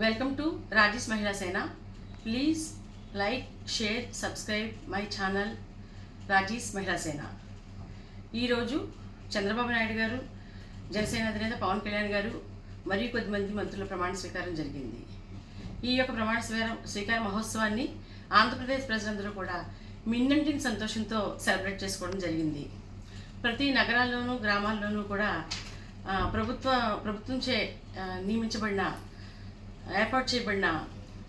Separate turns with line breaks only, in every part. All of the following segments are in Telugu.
Welcome to Rajesh Mahila Sena please like share subscribe my channel Rajesh Mahila Sena ఈరోజు చంద్రబాబు నాయుడు గారు జనసేన అధినేత పవన్ కళ్యాణ్ గారు మరియు కొద్దిమంది మంత్రుల ప్రమాణ స్వీకారం జరిగింది. ఈ యొక్క ప్రమాణ స్వీకారం స్వీకార మహోత్సవాన్ని ఆంధ్రప్రదేశ్ ప్రజలందరూ కూడా మిన్నంటిని సంతోషంతో సెలబ్రేట్ చేసుకోవడం జరిగింది. ప్రతి నగరాల్లోనూ గ్రామాల్లోనూ కూడా ప్రభుత్వ ప్రభుత్వంచే నియమించబడిన ఏర్పాటు చేయబడిన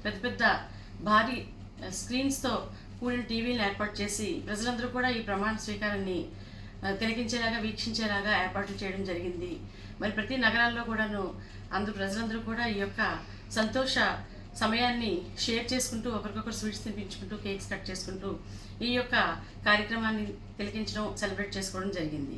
పెద్ద పెద్ద భారీ స్క్రీన్స్తో కూడిన టీవీలను ఏర్పాటు చేసి ప్రజలందరూ కూడా ఈ ప్రమాణ స్వీకారాన్ని ఆ, తిలకించేలాగా వీక్షించేలాగా ఏర్పాట్లు చేయడం జరిగింది. మరి ప్రతి నగరాల్లో కూడాను అందరు ప్రజలందరూ కూడా ఈ యొక్క సంతోష సమయాన్ని షేర్ చేసుకుంటూ ఒకరికొకరు స్వీట్స్ తినిపించుకుంటూ కేక్స్ కట్ చేసుకుంటూ ఈ యొక్క కార్యక్రమాన్ని తిలకించడం సెలబ్రేట్ చేసుకోవడం జరిగింది.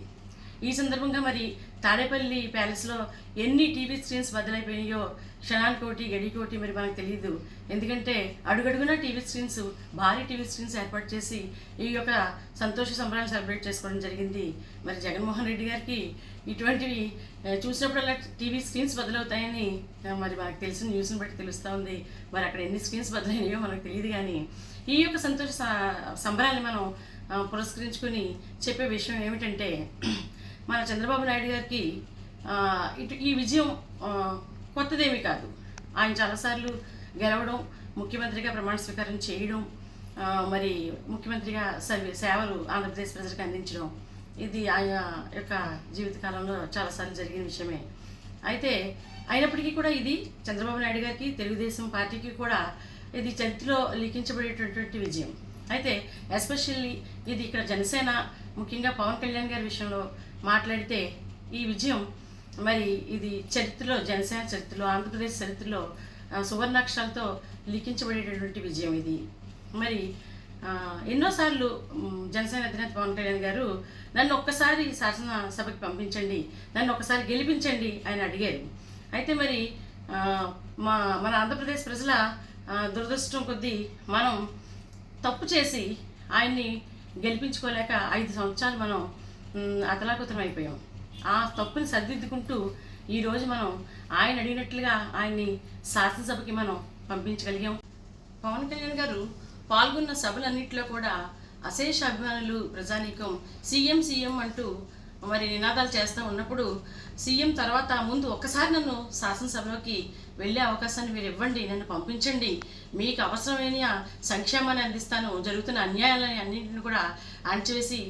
ఈ సందర్భంగా మరి తాడేపల్లి ప్యాలెస్లో ఎన్ని టీవీ స్క్రీన్స్ బదులైపోయినాయో క్షణానికోటి గడికోటి మరి మనకు తెలియదు ఎందుకంటే అడుగడుగునా టీవీ స్క్రీన్స్ భారీ టీవీ స్క్రీన్స్ ఏర్పాటు చేసి ఈ యొక్క సంతోష సంబరాలు సెలబ్రేట్ చేసుకోవడం జరిగింది. మరి జగన్మోహన్ రెడ్డి గారికి ఇటువంటివి చూసినప్పుడల్లా టీవీ స్క్రీన్స్ బదులవుతాయని మరి మనకు తెలిసిన న్యూస్ని బట్టి తెలుస్తూ ఉంది. మరి అక్కడ ఎన్ని స్క్రీన్స్ బదులైనాయో మనకు తెలియదు కానీ ఈ యొక్క సంతోష సంబరాన్ని మనం పురస్కరించుకొని చెప్పే విషయం ఏమిటంటే మన చంద్రబాబు నాయుడు గారికి ఇటు ఈ విజయం కొత్తదేమీ కాదు. ఆయన చాలాసార్లు గెలవడం ముఖ్యమంత్రిగా ప్రమాణ స్వీకారం చేయడం మరి ముఖ్యమంత్రిగా సర్వీ సేవలు ఆంధ్రప్రదేశ్ ప్రజలకు అందించడం ఇది ఆయన యొక్క జీవితకాలంలో చాలాసార్లు జరిగిన విషయమే. అయితే అయినప్పటికీ కూడా ఇది చంద్రబాబు నాయుడు గారికి తెలుగుదేశం పార్టీకి కూడా ఇది చరిత్రలో లిఖించబడేటటువంటి విజయం. అయితే ఎస్పెషల్లీ ఇది ఇక్కడ జనసేన ముఖ్యంగా పవన్ కళ్యాణ్ గారి విషయంలో మాట్లాడితే ఈ విజయం మరి ఇది చరిత్రలో జనసేన చరిత్రలో ఆంధ్రప్రదేశ్ చరిత్రలో సువర్ణాక్షరాలతో లిఖించబడేటటువంటి విజయం ఇది. మరి ఎన్నోసార్లు జనసేన అధినేత పవన్ కళ్యాణ్ గారు నన్ను ఒక్కసారి శాసనసభకి పంపించండి నన్ను ఒక్కసారి గెలిపించండి ఆయన అడిగారు. అయితే మరి మా మన ఆంధ్రప్రదేశ్ ప్రజల దురదృష్టం కొద్దీ మనం తప్పు చేసి ఆయన్ని గెలిపించుకోలేక ఐదు సంవత్సరాలు మనం అతలాకుతలం అయిపోయాం. ఆ తప్పుని సరిదిద్దుకుంటూ ఈరోజు మనం ఆయన అడిగినట్లుగా ఆయన్ని శాసనసభకి మనం పంపించగలిగాం. పవన్ కళ్యాణ్ గారు పాల్గొన్న సభలన్నింటిలో కూడా అశేష అభిమానులు ప్రజానీకం సీఎం సీఎం అంటూ మరి నినాదాలు చేస్తూ ఉన్నప్పుడు సీఎం తర్వాత ముందు ఒక్కసారి నన్ను శాసనసభలోకి వెళ్ళే అవకాశాన్ని మీరు ఇవ్వండి నన్ను పంపించండి. మీకు అవసరమైన సంక్షేమాన్ని అందిస్తాను జరుగుతున్న అన్యాయాలని అన్నింటిని కూడా అణచివేసి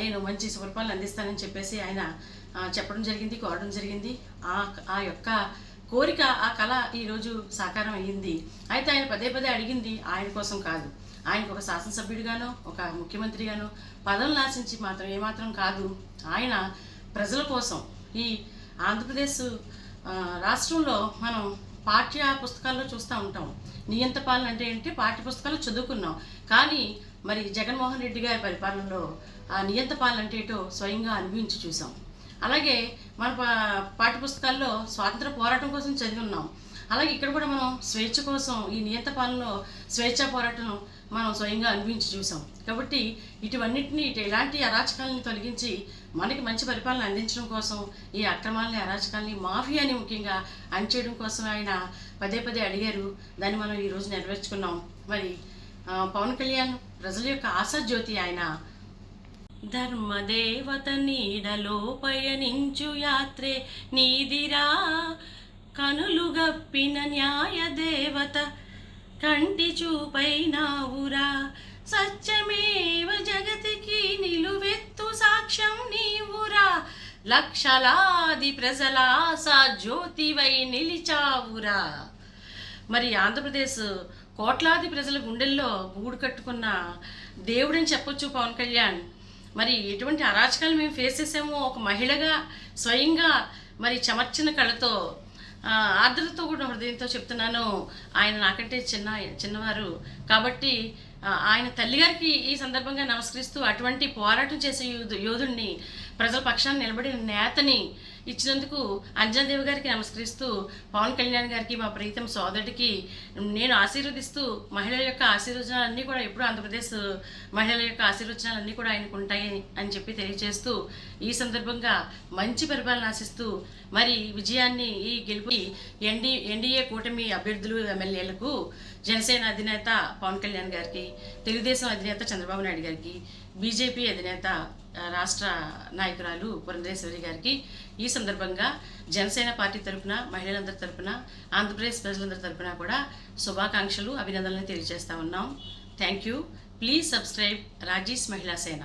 నేను మంచి సుపరిపాలన అందిస్తానని చెప్పేసి ఆయన చెప్పడం జరిగింది కోరడం జరిగింది. ఆ ఆ యొక్క కోరిక ఆ కళ ఈరోజు సాకారం అయ్యింది. అయితే ఆయన పదే పదే అడిగింది ఆయన కోసం కాదు. ఆయనకు ఒక శాసనసభ్యుడిగానో ఒక ముఖ్యమంత్రిగానో పదవులను ఆశించి మాత్రం ఏమాత్రం కాదు. ఆయన ప్రజల కోసం ఈ ఆంధ్రప్రదేశ్ రాష్ట్రంలో మనం పాఠ్య పుస్తకాల్లో చూస్తూ ఉంటాం. నియంత పాలన అంటే ఏంటి? పాఠ్య పుస్తకాలు చదువుకున్నాం. కానీ మరి జగన్మోహన్ రెడ్డి గారి పరిపాలనలో ఆ నియంత పాలన అంటే ఏంటో స్వయంగా అనుభవించి చూసాం అలాగే మన పా- పాఠ్యపుస్తకాల్లో స్వాతంత్ర పోరాటం కోసం చదివి ఉన్నాం. అలాగే ఇక్కడ కూడా మనం స్వేచ్ఛ కోసం ఈ నియత పాలనలో స్వేచ్ఛ పోరాటం మనం స్వయంగా అనుభవించి చూసాం కాబట్టి ఇటువన్నిటిని ఇటు ఎలాంటి అరాచకాలని తొలగించి మనకి మంచి పరిపాలన అందించడం కోసం ఈ అక్రమాలని అరాచకాలని మాఫియాని ముఖ్యంగా అణచేయడం కోసం ఆయన పదే పదే అడిగారు. దాన్ని మనం ఈరోజు నెరవేర్చుకున్నాం. మరి పవన్ కళ్యాణ్ ప్రజల యొక్క ఆశాజ్యోతి ఆయన ధర్మదేవత నీడలో పయనించు యాత్రే నీదిరా. కనులు గప్పిన న్యాయ దేవత కంటి చూపైనావురా సత్యమేవ జగతికి నిలువెత్తు సాక్ష్యం నీవురా. లక్షలాది ప్రజల ఆశా జ్యోతివై నిలిచావురా. మరి ఆంధ్రప్రదేశ్ కోట్లాది ప్రజల గుండెల్లో గూడు కట్టుకున్న దేవుడని చెప్పొచ్చు పవన్ కళ్యాణ్. మరి ఎటువంటి అరాచకాలు మేము ఫేస్ చేసామో ఒక మహిళగా స్వయంగా మరి చెమర్చిన కళ్ళతో ఆ, ఆర్ద్రతతో కూడా హృదయంతో చెప్తున్నాను. ఆయన నాకంటే చిన్న చిన్నవారు. కాబట్టి ఆయన తల్లిగారికి ఈ సందర్భంగా నమస్కరిస్తూ అటువంటి పోరాటం చేసే యోధు యోధుడిని ప్రజల పక్షాన్ని నిలబడిన నేతని ఇచ్చినందుకు అంజనాదేవి గారికి నమస్కరిస్తూ పవన్ కళ్యాణ్ గారికి మా ప్రీతం సోదరుడికి నేను ఆశీర్వదిస్తూ మహిళల యొక్క ఆశీర్వచనాలన్నీ కూడా ఎప్పుడు ఆంధ్రప్రదేశ్ మహిళల యొక్క ఆశీర్వచనాలన్నీ కూడా ఆయనకు ఉంటాయి అని చెప్పి తెలియజేస్తూ ఈ సందర్భంగా మంచి పరిపాలన ఆశిస్తూ మరి విజయాన్ని ఈ గెలుపు ఎన్డీ ఎన్డీఏ కూటమి అభ్యర్థులు ఎమ్మెల్యేలకు జనసేన అధినేత పవన్ కళ్యాణ్ గారికి తెలుగుదేశం అధినేత చంద్రబాబు నాయుడు గారికి బీజేపీ అధినేత రాష్ట్ర నాయకురాలు పురంధరేశ్వరి గారికి ఈ సందర్భంగా జనసేన పార్టీ తరఫున మహిళలందరి తరపున ఆంధ్రప్రదేశ్ ప్రజలందరి తరపున కూడా శుభాకాంక్షలు అభినందనలు తెలియజేస్తా ఉన్నాం. Thank you. Please subscribe Rajesh Mahila Sena.